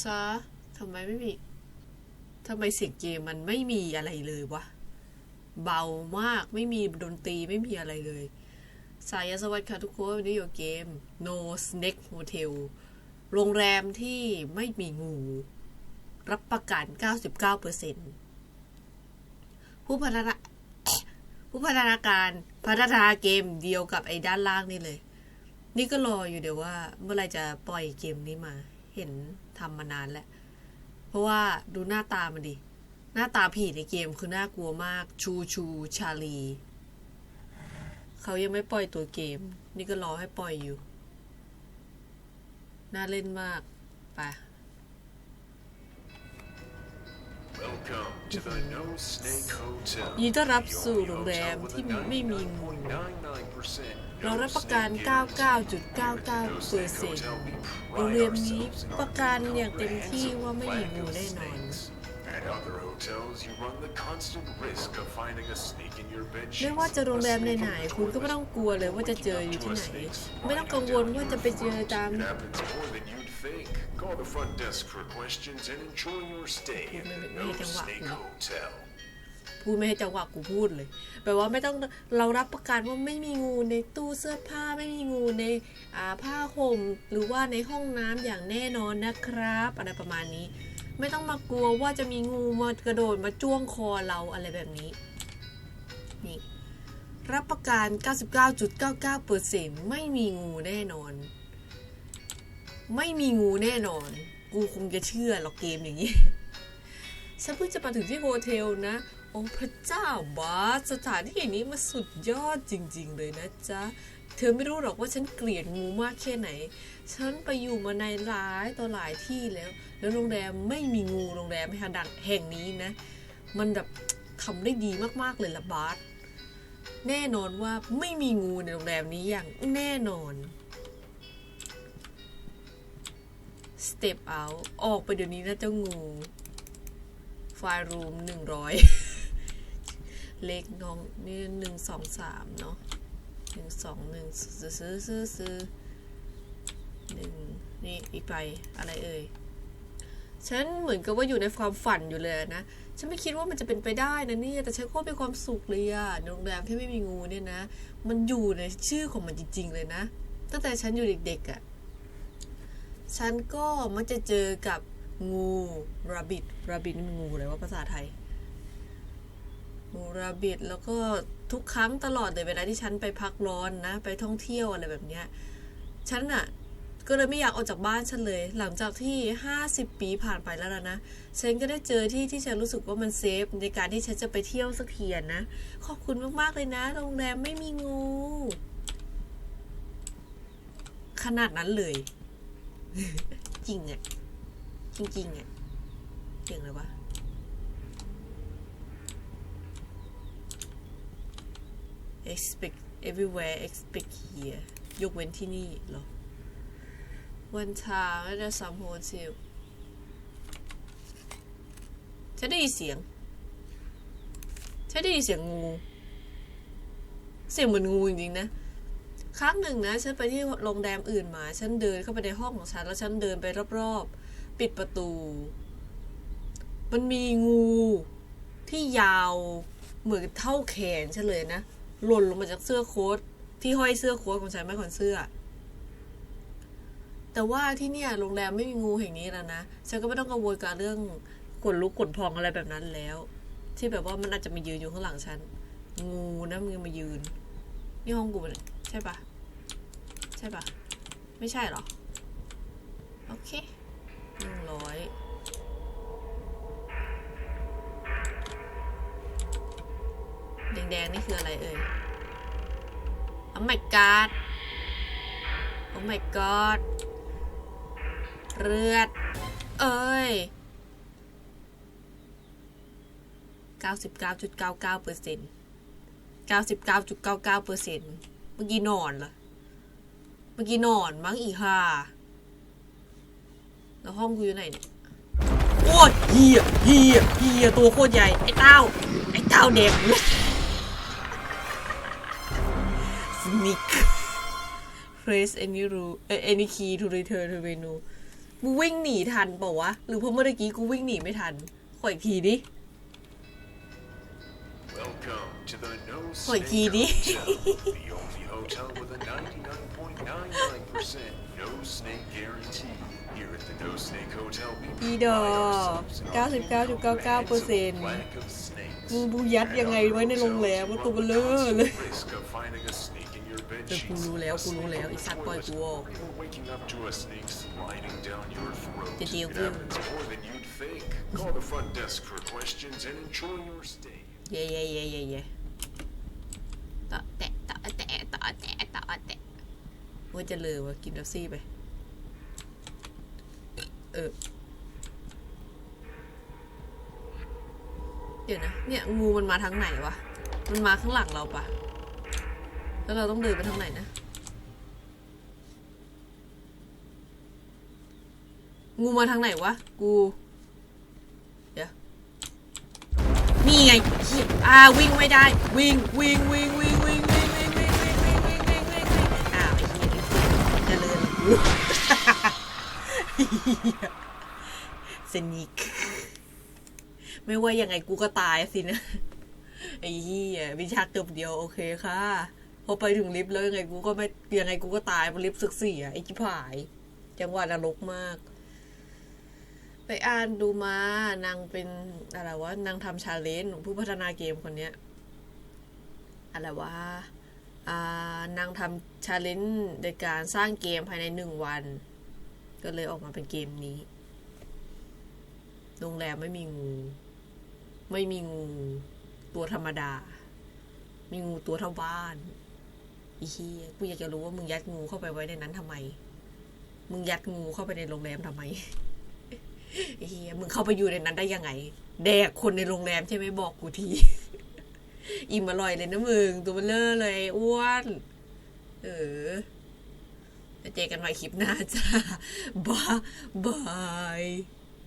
ซะทำไมไม่มีทำไมเสียงเกมมันไม่มีอะไรเลยวะ เบามากไม่มีดนตรีไม่มีอะไรเลย สายสวัสดีค่ะทุกคนวันนี้อยู่เกม No Snake Hotel โรงแรมที่ไม่มีงู รับประกัน 99%ผู้พัฒนาผู้พัฒนาการพัฒนาเกมเดียวกับไอ้ด้านล่างนี่เลย นี่ก็รออยู่เดี๋ยวว่า เมื่อไรจะปล่อยเกมนี้มา เห็นทำมานานแล้ว เพราะว่าดูหน้าตามันดิ หน้าตาผีในเกมคือน่ากลัวมาก ชูชูชาลี เขายังไม่ปล่อยตัวเกม นี่ก็รอให้ปล่อยอยู่ น่าเล่นมาก ไป Welcome to the No Snake Hotel. ยินดีต้อนรับสู่โรงแรมที่ไม่มีงู เรารับประกัน 99.99%โรงแรมนี้ประกันอย่างเต็มที่ว่าไม่มีงูแน่นอน At other hotels, you run the constant risk of finding a snake in your bed ไม่ว่าจะโรงแรมไหนๆคุณก็ไม่ต้องกลัวเลยว่าจะเจออยู่ที่ไหน ไม่ต้องกังวลว่าจะไปเจอตาม It happens more than you'd think. Call the front desk for questions and enjoy your stay at the No Snake Hotel. พูดไม่ให้จังหวะกูพูดเลยแปลว่าไม่ต้องเรารับประกันว่าไม่มีงูในตู้เสื้อผ้าไม่มีงูในอ่าผ้าห่มหรือว่าในห้องน้ำอย่างแน่นอนนะครับอะไรประมาณนี้ ไม่ต้องมากลัวว่าจะมีงูมากระโดดมาจ้วงคอเราอะไรแบบนี้นี่รับประกัน 99.99%ไม่มีงูแน่นอน ไม่มีงูแน่นอน กูคงจะเชื่อหรอกเกมอย่างนี้ ฉันเพิ่งจะมาถึงที่โฮเทลนะ โอ้พระเจ้าบาสสถานที่แห่งนี้มันสุดยอดจริง ๆ เลยนะจ๊ะ เธอไม่รู้หรอกว่าฉันเกลียดงูมากแค่ไหน ฉันไปอยู่มาในหลายต่อหลายที่แล้ว แล้วโรงแรมไม่มีงูโรงแรมแห่งดังแห่งนี้นะ มันแบบทำได้ดีมากๆเลยละบาสแน่นอนว่าไม่มีงูในโรงแรมนี้อย่างแน่นอน Step out ออกไปเดี๋ยวนี้นะเจ้างู ไฟล์รูมหนึ่งร้อยเลขน้องนี่หนึ่งสองสามเนาะหนึ่งสองหนึ่งซื้อซื้อซื้อซื้อหนึ่งนี่อีกไปอะไรเอ่ย ฉันเหมือนกับว่าอยู่ในความฝันอยู่เลยนะ ฉันไม่คิดว่ามันจะเป็นไปได้นะเนี่ย แต่ฉันก็มีความสุขเลยอะในโรงแรมที่ไม่มีงูเนี่ยนะ มันอยู่ในชื่อของมันจริง ๆ เลยนะ ตั้งแต่ฉันอยู่เด็กๆอะฉันก็มักจะเจอกับ งูราบิดราบิดนี่มันงูอะไรวะภาษาไทย งูราบิดแล้วก็ทุกครั้งตลอดเลยเวลาที่ฉันไปพักร้อนนะ ไปท่องเที่ยวอะไรแบบเนี้ย ฉันอะก็เลยไม่อยากออกจากบ้านฉันเลย หลังจากที่ 50 ปีผ่านไปแล้วนะ ฉันก็ได้เจอที่ที่ฉันรู้สึกว่ามันเซฟ ในการที่ฉันจะไปเที่ยวสักทีอะนะ ขอบคุณมากๆเลยนะ โรงแรมไม่มีงู ขนาดนั้นเลย จริงอะ จริงๆอะเก่งเลยวะ expect everywhere expect here ยกเว้นที่นี่เหรอวันทางและจะซัมโฮเทลฉันได้ยินเสียงฉันได้ยินเสียงงู เสียงเหมือนงูจริงๆนะ ครั้งหนึ่งนะ ฉันไปที่โรงแรมอื่นมา ฉันเดินเข้าไปในห้องของฉัน แล้วฉันเดินไปรอบๆ ปิดประตู มันมีงูที่ยาวเหมือนเท่าแขนฉันเลยนะ หล่นลงมาจากเสื้อโค้ทที่ห้อยเสื้อโค้ทของฉันไม่ขอนเสื้อ แต่ว่าที่เนี่ยโรงแรมไม่มีงูแห่งนี้แล้วนะ ฉันก็ไม่ต้องกังวลกับเรื่องขนลุกขนพองอะไรแบบนั้นแล้ว ที่แบบว่ามันอาจจะมายืนอยู่ข้างหลังฉัน งูนะมึงมายืน นี่ห้องกูเนี่ยใช่ปะใช่ปะไม่ใช่หรอ โอเค หนึ่งร้อยแดงๆ นี่คืออะไรเอ่ยโอ้ my god โอ้ my god เลือด เอ้ย 99.99เปอร์เซ็นต์99.99เปอร์เซ็นต์เมื่อกี้นอนเหรอ เมื่อกี้นอนมั้งอีห่า แล้วห้องกูอยู่ไหนเนี่ยโอ้ยเฮียเฮียเฮียตัวโคตรใหญ่ ไอ้เต้า ไอ้เต้าเด็ก sneak press any rule เอ่อ any key to return to menu กูวิ่งหนีทันเปล่าวะ หรือเพราะเมื่อกี้กูวิ่งหนีไม่ทัน ขออีกทีดิ Welcome to the No ขออีกที Snake ดิ Hotel, the only hotel with a 99.99% no snake guarantee. Here at the No Snake Hotel, we อีด pride อก ourselves in keeping no bags of 99.99% lack of snakes. มึงบูยัดยังไงไว้ในโรงแรมว่าตัวเบลอเลย Risk of finding a snake in your bed แต่กู sheets รู้แล้วกูรู้แล้วไอีสัตว์ปล่อยกูออก or waking up to a snake sliding down your throat. Did you It win? happens more than you'd think. Call the front desk for questions and enjoy your stay. เย่เย่เย่เย่เย่ต่อแตะต่อแตะต่อแตะต่อแตะ ว่าจะเลยว่ากินดับซี่ไป เออ เดี๋ยวนะ เนี่ยงูมันมาทางไหนวะ มันมาข้างหลังเราปะแล้วเราต้องเดินไปทางไหนนะ งูมาทางไหนวะ กู เดี๋ยว นี่ไงอ่าวิ่งไม่ได้ วิ่งวิ่งวิ่งวิ่ง เลินกูสนิก ไม่ว่ายังไงกูก็ตายสินะ ไอ้เหี้ยวิชาเกือบเดียวโอเคค่ะ พอไปถึงลิฟต์แล้วยังไงกูก็ไม่ยังไงกูก็ตายบนลิฟต์สึกเสียไอ้จิ๋ผาย จังหวะนรกมาก ไปอ่านดูมานางเป็นอะไรวะนางทำชาเลนจ์ผู้พัฒนาเกมคนเนี้ยอะไรวะ นางทำชาเลนจ์ในการสร้างเกมภายในหนึ่งวัน ก็เลยออกมาเป็นเกมนี้ โรงแรมไม่มีงู ไม่มีงู ตัวธรรมดา มีงูตัวเท่าบ้านอีเฮียกูอยากจะรู้ว่ามึงยัดงูเข้าไปไว้ในนั้นทำไม มึงยัดงูเข้าไปในโรงแรมทำไมไอ้เฮียมึงเข้าไปอยู่ในนั้นได้ยังไง แดกคนในโรงแรมใช่ไหมบอกกูที อิ่มอร่อยเลยนะมึง ตัวเบลเลอร์เลยอ้วน เออจะเจอกันใหม่คลิปหน้าจ้าบายบาย